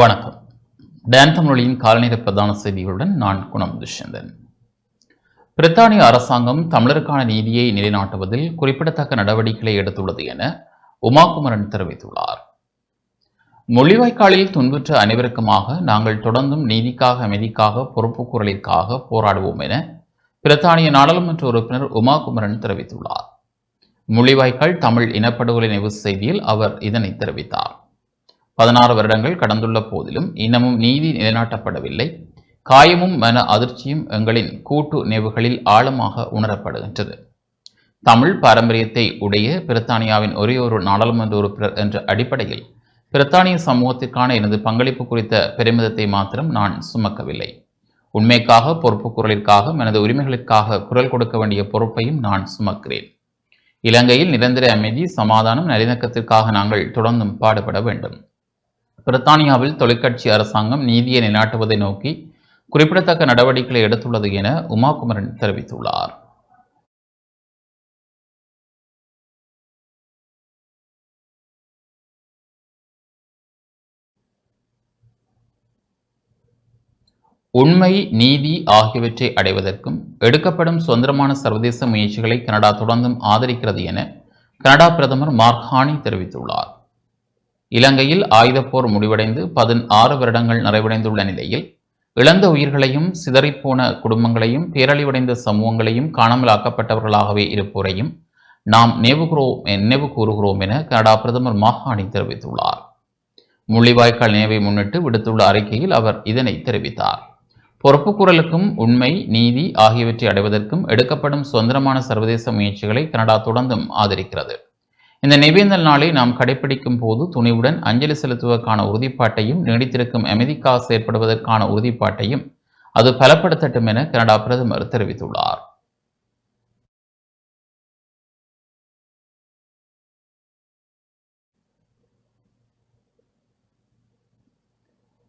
வணக்கம். டேன் தமிழொலியின் காலநிலை பிரதான செய்திகளுடன் நான் குணம் துஷ்யந்தன். பிரித்தானிய அரசாங்கம் தமிழருக்கான நீதியை நிலைநாட்டுவதில் குறிப்பிடத்தக்க நடவடிக்கைகளை எடுத்துள்ளது என உமாகுமரன் தெரிவித்துள்ளார். மொழிவாய்க்காலில் துன்புற்ற அனைவருக்குமாக நாங்கள் தொடர்ந்தும் நீதிக்காக அமைதிக்காக பொறுப்பு குரலிற்காக போராடுவோம் என பிரித்தானிய நாடாளுமன்ற உறுப்பினர் உமாகுமரன் தெரிவித்துள்ளார். முள்ளிவாய்க்கால் தமிழ் இனப்படுகொலை நினைவு செய்தியில் அவர் இதனை தெரிவித்தார். பதினாறு வருடங்கள் கடந்துள்ள போதிலும் இன்னமும் நீதி நிலைநாட்டப்படவில்லை. காயமும் மன அதிர்ச்சியும் எங்களின் கூட்டு நினைவுகளில் ஆழமாக உணரப்படுகின்றது. தமிழ் பாரம்பரியத்தை உடைய பிரித்தானியாவின் ஒரே ஒரு நாடாளுமன்ற உறுப்பினர் என்ற அடிப்படையில் பிரித்தானிய சமூகத்திற்கான எனது பங்களிப்பு குறித்த பெருமிதத்தை மாத்திரம் நான் சுமக்கவில்லை. உண்மைக்காக பொறுப்பு குரலிற்காக எனது உரிமைகளுக்காக குரல் கொடுக்க வேண்டிய பொறுப்பையும் நான் சுமக்கிறேன். இலங்கையில் நிரந்தர அமைதி சமாதானம் நல்லிணக்கத்திற்காக நாங்கள் தொடர்ந்தும் பாடுபட வேண்டும். பிரித்தானியாவில் தொலைக்காட்சி அரசாங்கம் நீதியை நிலைநாட்டுவதை நோக்கி குறிப்பிடத்தக்க நடவடிக்கைகளை எடுத்துள்ளது என உமாகுமரன் தெரிவித்துள்ளார். உண்மை நீதி ஆகியவற்றை அடைவதற்கும் எடுக்கப்படும் சுதந்திரமான சர்வதேச முயற்சிகளை கனடா தொடர்ந்தும் ஆதரிக்கிறது என கனடா பிரதமர் மார்க் தெரிவித்துள்ளார். இலங்கையில் ஆயுதப்போர் முடிவடைந்து பதினாறு வருடங்கள் நிறைவடைந்துள்ள நிலையில் இழந்த உயிர்களையும் சிதறிப்போன குடும்பங்களையும் பேரழிவடைந்த சமூகங்களையும் காணாமலாக்கப்பட்டவர்களாகவே இருப்போரையும் நாம் நினைவுகிறோம் நினைவு கூறுகிறோம் என கனடா பிரதமர் மாகாணி தெரிவித்துள்ளார். முள்ளிவாய்க்கால் நினைவை முன்னிட்டு விடுத்துள்ள அறிக்கையில் அவர் இதனை தெரிவித்தார். பொறுப்புக்குரலுக்கும் உண்மை நீதி ஆகியவற்றை அடைவதற்கும் எடுக்கப்படும் சுதந்திரமான சர்வதேச முயற்சிகளை கனடா தொடர்ந்தும் ஆதரிக்கிறது. இந்த நிவேந்தல் நாளை நாம் கடைபிடிக்கும் போது துணிவுடன் அஞ்சலி செலுத்துவதற்கான உறுதிப்பாட்டையும் நீடித்திருக்கும் அமைதிக்காக செயற்படுவதற்கான உறுதிப்பாட்டையும் அது பலப்படுத்தட்டும் என கனடா பிரதமர் தெரிவித்துள்ளார்.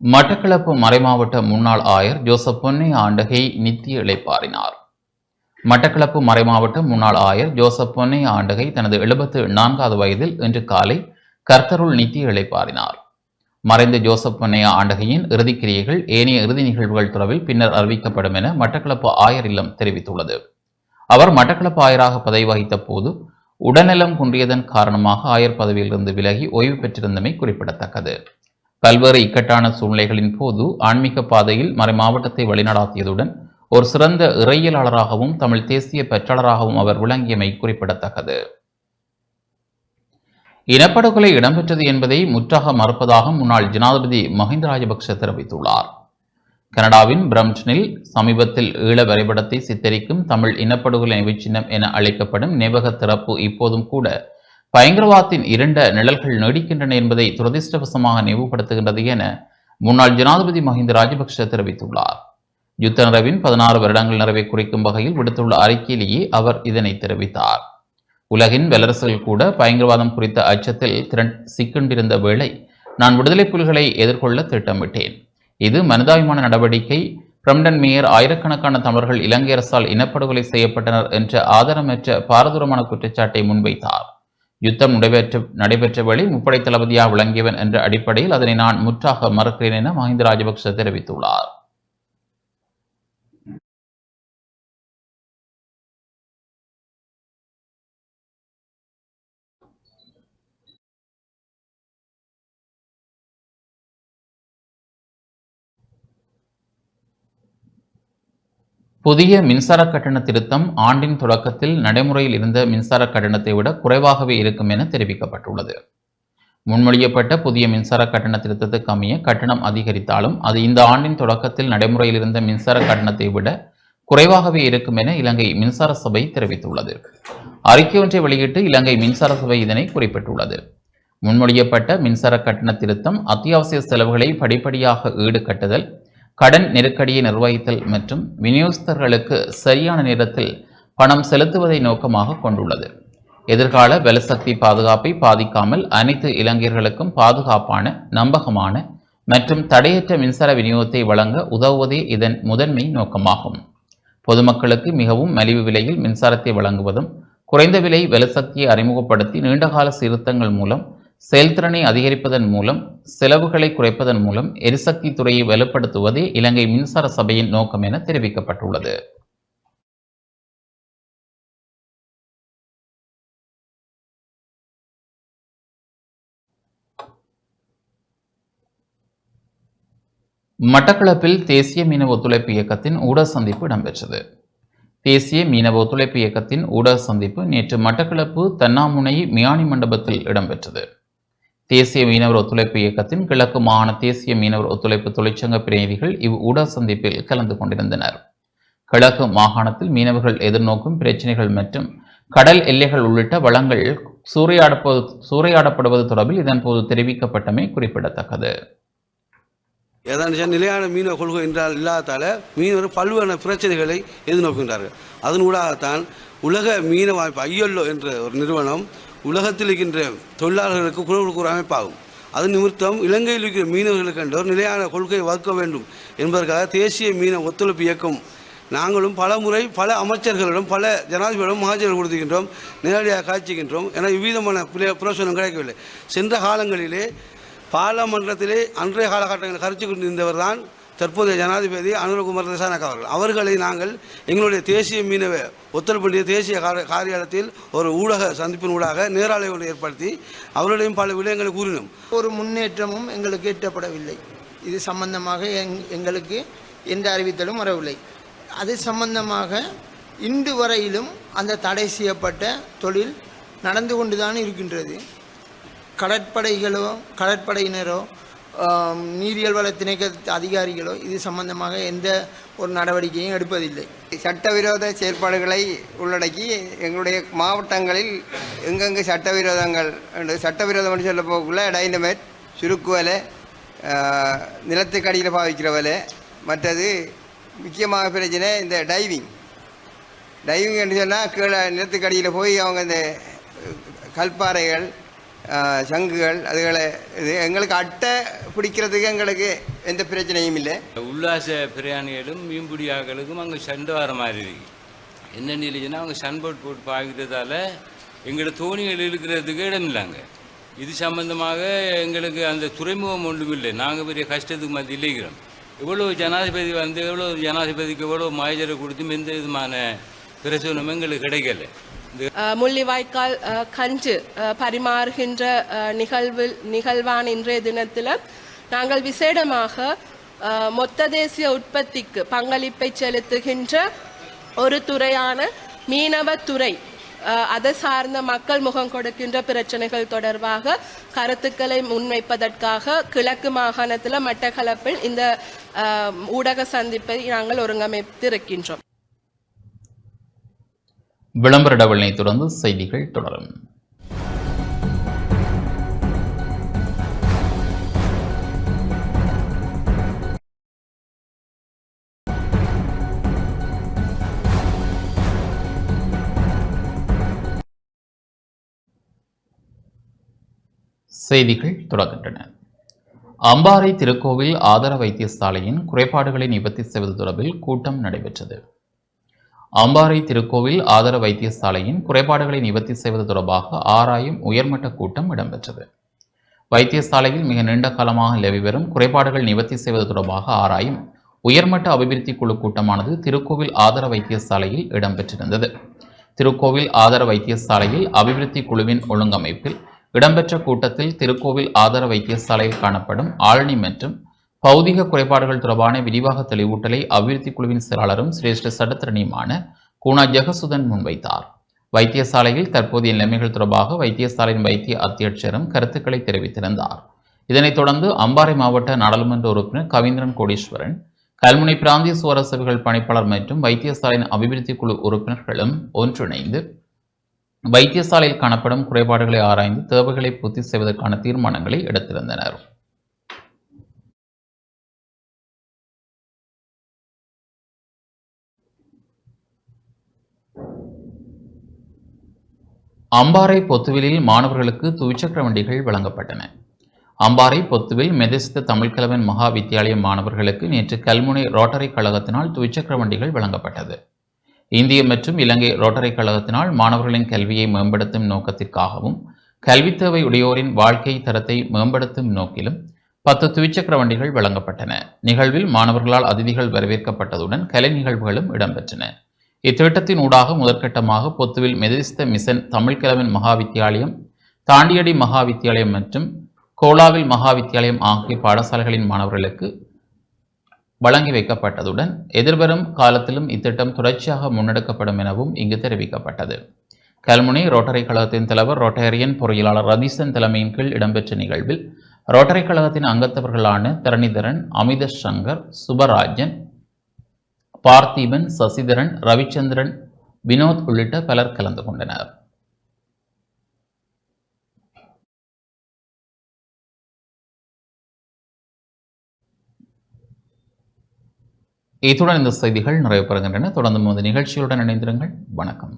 மட்டக்களப்பு மறைமாவட்ட முன்னாள் ஆயர் ஜோசப் பொன்னை ஆண்டகை நித்திய இழைப்பாரினார் மட்டக்களப்பு மறைமாவட்ட முன்னாள் ஆயர் ஜோசப் பொன்னை ஆண்டகை தனது எழுபத்து நான்காவது வயதில் இன்று காலை கர்த்தருள் நித்திய இழைப்பாரினார் மறைந்த ஜோசப் பொன்னையா ஆண்டகையின் இறுதிக்கிரியைகள் ஏனைய இறுதி நிகழ்வுகள் தொடர்பில் பின்னர் அறிவிக்கப்படும் என மட்டக்களப்பு ஆயர் இல்லம் தெரிவித்துள்ளது. அவர் மட்டக்களப்பு ஆயராக பதவி வகித்த போது உடல்நலம் குன்றியதன் காரணமாக ஆயர் பதவியிலிருந்து விலகி ஓய்வு பெற்றிருந்தமை குறிப்பிடத்தக்கது. பல்வேறு இக்கட்டான சூழ்நிலைகளின் போது ஆன்மீக பாதையில் மறைமாவட்டத்தை வழிநடாத்தியதுடன் ஒரு சிறந்த இறையியலாளராகவும் தமிழ் தேசிய பெற்றாளராகவும் அவர் விளங்கியமை குறிப்பிடத்தக்கது. இனப்படுகொலை இடம்பெற்றது என்பதை முற்றாக மறுப்பதாக முன்னாள் ஜனாதிபதி மஹிந்த ராஜபக்ஷ தெரிவித்துள்ளார். கனடாவின் பிரம்டனில் சமீபத்தில் ஈழ வரைபடத்தை சித்தரிக்கும் தமிழ் இனப்படுகொலை நினைவுச்சின்னம் என அழைக்கப்படும் நினைவக திறப்பு இப்போதும் கூட பயங்கரவாதத்தின் இரண்ட நிழல்கள் நீடிக்கின்றன என்பதை துரதிருஷ்டவசமாக நினைவுபடுத்துகின்றது என முன்னாள் ஜனாதிபதி மஹிந்த ராஜபக்ஷ தெரிவித்துள்ளார். யுத்த நிறவின் பதினாறு வருடங்கள் நிறைவை குறிக்கும் வகையில் விடுத்துள்ள அறிக்கையிலேயே அவர் இதனை தெரிவித்தார். உலகின் வல்லரசுகள் கூட பயங்கரவாதம் குறித்த அச்சத்தில் திரண்ட் சிக்கொண்டிருந்த வேளை நான் விடுதலை புலிகளை எதிர்கொள்ள திட்டமிட்டேன். இது மனிதாபிமான நடவடிக்கை. பிரம்டன் மேயர் ஆயிரக்கணக்கான தமிழர்கள் இலங்கை அரசால் இனப்படுகொலை செய்யப்பட்டனர் என்ற ஆதாரமற்ற பாரதூரமான குற்றச்சாட்டை முன்வைத்தார். யுத்தம் நடைபெற்ற நடைபெற்ற வழி முப்படை தளபதியாக விளங்கியவன் என்ற அடிப்படையில் அதனை நான் முற்றாக மறுக்கிறேன் என மஹிந்த ராஜபக்ச தெரிவித்துள்ளார். புதிய மின்சார கட்டண திருத்தம் ஆண்டின் தொடக்கத்தில் நடைமுறையில் இருந்த மின்சார கட்டணத்தை விட குறைவாகவே இருக்கும் என தெரிவிக்கப்பட்டுள்ளது. முன்மொழியப்பட்ட புதிய மின்சார கட்டண திருத்தத்துக்கு அமைய கட்டணம் அதிகரித்தாலும் அது இந்த ஆண்டின் தொடக்கத்தில் நடைமுறையில் இருந்த மின்சார கட்டணத்தை விட குறைவாகவே இருக்கும் என இலங்கை மின்சார சபை தெரிவித்துள்ளது. அறிக்கை ஒன்றை வெளியிட்டு இலங்கை மின்சார சபை இதனை குறிப்பிட்டுள்ளது. முன்மொழியப்பட்ட மின்சார கட்டண திருத்தம் அத்தியாவசிய செலவுகளை படிப்படியாக ஈடுகட்டுதல் கடன் நெருக்கடியை நிர்வகித்தல் மற்றும் விநியோகஸ்தர்களுக்கு சரியான நேரத்தில் பணம் செலுத்துவதை நோக்கமாக கொண்டுள்ளது. எதிர்கால பலசக்தி பாதுகாப்பை பாதிக்காமல் அனைத்து இளைஞர்களுக்கும் பாதுகாப்பான நம்பகமான மற்றும் தடையற்ற மின்சார விநியோகத்தை வழங்க உதவுவதே இதன் முதன்மை நோக்கமாகும். பொதுமக்களுக்கு மிகவும் மலிவு விலையில் மின்சாரத்தை வழங்குவதும் குறைந்த விலை வெலசக்தியை அறிமுகப்படுத்தி நீண்டகால சீர்திருத்தங்கள் மூலம் செயல்திறனை அதிகரிப்பதன் மூலம் செலவுகளை குறைப்பதன் மூலம் எரிசக்தி துறையை வலுப்படுத்துவதே இலங்கை மின்சார சபையின் நோக்கம் என தெரிவிக்கப்பட்டுள்ளது. மட்டக்களப்பில் தேசிய மீனவ ஒத்துழைப்பு இயக்கத்தின் ஊடக சந்திப்பு இடம்பெற்றது. தேசிய மீனவ ஒத்துழைப்பு இயக்கத்தின் ஊடக சந்திப்பு நேற்று மட்டக்களப்பு தன்னாமுனை மியானி மண்டபத்தில் இடம்பெற்றது. தேசிய மீனவர் ஒத்துழைப்பு இயக்கத்தின் கிழக்கு மாகாண தேசிய மீனவர் ஒத்துழைப்பு தொழிற்சங்க பிரதிநிதிகள் இவ் ஊடக சந்திப்பில் கலந்து கொண்டிருந்தனர். கிழக்கு மாகாணத்தில் மீனவர்கள் எதிர்நோக்கும் பிரச்சினைகள் மற்றும் கடல் எல்லைகள் உள்ளிட்ட வளங்கள் சூறையாடப்பது சூறையாடப்படுவது தொடர்பில் இதன்போது தெரிவிக்கப்பட்டமை குறிப்பிடத்தக்கது. ஏதாச்சும் நிலையான மீனவ கொள்கை என்றால் இல்லாதால மீனவர் பல்வேறு பிரச்சனைகளை எதிர்நோக்குகின்றார்கள். அதன் ஊடாகத்தான் உலக மீனவ அமைப்பு ஐஎல்ஓ என்ற ஒரு நிறுவனம் உலகத்தில் இருக்கின்ற தொழிலாளர்களுக்கு குரல் கொடுக்கிற அமைப்பாகும். அது நிமித்தம் இலங்கையில் இருக்கிற மீனவர்களுக்கு என்ற நிலையான கொள்கையை வகுக்க வேண்டும் என்பதற்காக தேசிய மீன ஒத்துழைப்பு இயக்கம் நாங்களும் பல முறை பல அமைச்சர்களிடம் பல ஜனாதிபதியிடம் மகாஜர்கள் கொடுத்துக்கின்றோம் நேரடியாக காய்ச்சிக்கின்றோம் என இவ்விதமான பிரே பிரயோசனம் கிடைக்கவில்லை. சென்ற காலங்களிலே பாராளுமன்றத்திலே அன்றைய காலகட்டங்களில் கருத்து கொண்டிருந்தவர் தான் தற்போதைய ஜனாதிபதி அனுரகுமார் திசானக் அவர்கள். அவர்களை நாங்கள் எங்களுடைய தேசிய மீனவ ஒத்துழைப்பு தேசிய கார- காரியாலயத்தில் ஒரு ஊடக சந்திப்பின் ஊடாக நேராலை ஒன்று ஏற்படுத்தி அவர்களிடம் பல விடயங்களை கூறினோம். ஒரு முன்னேற்றமும் எங்களுக்கு எட்டப்படவில்லை. இது சம்பந்தமாக எங் எங்களுக்கு எந்த அறிவித்தலும் வரவில்லை. அது சம்பந்தமாக இன்று வரையிலும் அந்த தடை செய்யப்பட்ட தொழில் நடந்து கொண்டுதான் இருக்கின்றது. கடற்படைகளோ கடற்படையினரோ நீரியல் வள திணைக்க அதிகாரிகளோ இது சம்பந்தமாக எந்த ஒரு நடவடிக்கையும் எடுப்பதில்லை. சட்டவிரோத செயற்பாடுகளை உள்ளடக்கி எங்களுடைய மாவட்டங்களில் எங்கெங்கு சட்டவிரோதங்கள் சட்டவிரோதம் என்று சொல்ல போகக்குள்ள டைனமேட் சுருக்கு வலை நிலத்துக்கடியில் நிலத்துக்கு அடியில் பாவிக்கிற வலை மற்றது முக்கியமாக பிரச்சனை இந்த டைவிங். டைவிங் என்று சொன்னால் கீழே நிலத்துக்கு அடியில் போய் அவங்க இந்த கல்பாறைகள் சங்குகள் அதுகளை இது எங்களுக்கு அட்டை பிடிக்கிறதுக்கு எங்களுக்கு எந்த பிரச்சனையும் இல்லை. உல்லாச பிரயாணிகளும் மீன்பிடியாக்களுக்கும் அங்கே சண்டை வர மாதிரி இருக்கு. என்ன நிலைச்சுன்னா அவங்க சன்போர்ட் போட்டு பாய்க்கிறதால எங்களோட தோணிகள் இருக்கிறதுக்கு இடம் இல்லைங்க. இது சம்பந்தமாக எங்களுக்கு அந்த துறைமுகம் ஒன்றும் இல்லை. நாங்கள் பெரிய கஷ்டத்துக்கு மத்தியில் இருக்கிறோம் எவ்வளோ ஜனாதிபதி வந்து எவ்வளோ ஜனாதிபதிக்கு எவ்வளோ மாயஜரை கொடுத்தும் எந்த விதமான பிரச்சனையும் எங்களுக்கு கிடைக்கல. முள்ளிவாய்க்கால் கன்று பரிமாறுகின்ற நிகழ்வில் நிகழ்வான இன்றைய தினத்தில் நாங்கள் விசேடமாக மொத்த தேசிய உற்பத்திக்கு பங்களிப்பை செலுத்துகின்ற ஒரு துறையான மீனவத்துறை துறை அதை சார்ந்த மக்கள் முகம் கொடுக்கின்ற பிரச்சனைகள் தொடர்பாக கருத்துக்களை முன்வைப்பதற்காக கிழக்கு மாகாணத்தில் மட்டக்களப்பில் இந்த ஊடக சந்திப்பை நாங்கள் ஒருங்கமைத்திருக்கின்றோம். விளம்பர இடைவெளியை தொடர்ந்து செய்திகள் தொடரும். செய்திகள் தொடர்கின்றன. அம்பாறை திருக்கோவில் ஆதார வைத்தியசாலையின் குறைபாடுகளை நிவர்த்தி செய்வது தொடர்பில் கூட்டம் நடைபெற்றது. அம்பாறை திருக்கோவில் ஆதார வைத்தியசாலையின் குறைபாடுகளை நிவர்த்தி செய்வது தொடர்பாக ஆராயும் உயர்மட்ட கூட்டம் இடம்பெற்றது. வைத்தியசாலையில் மிக நீண்ட காலமாக நிலவி வரும் குறைபாடுகள் நிவர்த்தி செய்வது தொடர்பாக ஆராயும் உயர்மட்ட அபிவிருத்தி குழு கூட்டமானது திருக்கோவில் ஆதார வைத்தியசாலையில் இடம்பெற்றிருந்தது. திருக்கோவில் ஆதார வைத்தியசாலையில் அபிவிருத்தி குழுவின் ஒழுங்கமைப்பில் இடம்பெற்ற கூட்டத்தில் திருக்கோவில் ஆதார வைத்தியசாலையில் காணப்படும் ஆளணி மற்றும் பௌதிக குறைபாடுகள் தொடர்பான விரிவாக தெளிவூட்டலை அபிவிருத்தி குழுவின் செயலாளரும் சிரேஷ்ட சட்டத்திரணியுமான கூனா ஜெகசுதன் முன்வைத்தார். வைத்தியசாலையில் தற்போதைய நிலைமைகள் தொடர்பாக வைத்தியசாலையின் வைத்திய அத்தியட்சரும் கருத்துக்களை தெரிவித்திருந்தார். இதனைத் தொடர்ந்து அம்பாறை மாவட்ட நாடாளுமன்ற உறுப்பினர் கவிந்திரன் கோடீஸ்வரன் கல்முனை பிராந்திய சுவர பணிப்பாளர் மற்றும் வைத்தியசாலையின் அபிவிருத்தி குழு உறுப்பினர்களும் ஒன்றிணைந்து வைத்தியசாலையில் காணப்படும் குறைபாடுகளை ஆராய்ந்து தேவைகளை பூர்த்தி செய்வதற்கான தீர்மானங்களை எடுத்திருந்தனர். அம்பாறை பொத்துவிலில் மாணவர்களுக்கு துவிச்சக்கர வண்டிகள் வழங்கப்பட்டன. அம்பாறை பொத்துவில் மெதிஸ்த தமிழ்கிழவன் மகா வித்தியாலய மாணவர்களுக்கு நேற்று கல்முனை ரோட்டரி கழகத்தினால் துவிச்சக்கர வண்டிகள் வழங்கப்பட்டது. இந்திய மற்றும் இலங்கை ரோட்டரி கழகத்தினால் மாணவர்களின் கல்வியை மேம்படுத்தும் நோக்கத்திற்காகவும் கல்வித் தேவை உடையோரின் வாழ்க்கை தரத்தை மேம்படுத்தும் நோக்கிலும் பத்து துவிச்சக்கர வண்டிகள் வழங்கப்பட்டன. நிகழ்வில் மாணவர்களால் அதிதிகள் வரவேற்கப்பட்டதுடன் கலை நிகழ்வுகளும் இடம்பெற்றன. இத்திட்டத்தின் ஊடாக முதற்கட்டமாக பொத்துவில் மெதரிஸ்த மிஷன் தமிழ் மகாவித்தியாலயம் மகா வித்தியாலயம் தாண்டியடி மகா வித்தியாலயம் மற்றும் கோலாவில் மகாவித்தியாலயம் ஆகிய பாடசாலைகளின் மாணவர்களுக்கு வழங்கி வைக்கப்பட்டதுடன் எதிர்வரும் காலத்திலும் இத்திட்டம் தொடர்ச்சியாக முன்னெடுக்கப்படும் எனவும் இங்கு தெரிவிக்கப்பட்டது. கல்முனை ரோட்டரி கழகத்தின் தலைவர் ரோட்டரியன் பொறியியலாளர் ரதீசன் தலைமையின் கீழ் இடம்பெற்ற நிகழ்வில் ரோட்டரி கழகத்தின் அங்கத்தவர்களான தரணிதரன் அமித சங்கர் சுபராஜன் பார்த்திபன் சசிதரன் ரவிச்சந்திரன் வினோத் உள்ளிட்ட பலர் கலந்து கொண்டனர். இத்துடன் இந்த செய்திகள் நிறைவு பெறுகின்றன தொடர்ந்து இந்த நிகழ்ச்சியுடன் இணைந்திருங்கள். வணக்கம்.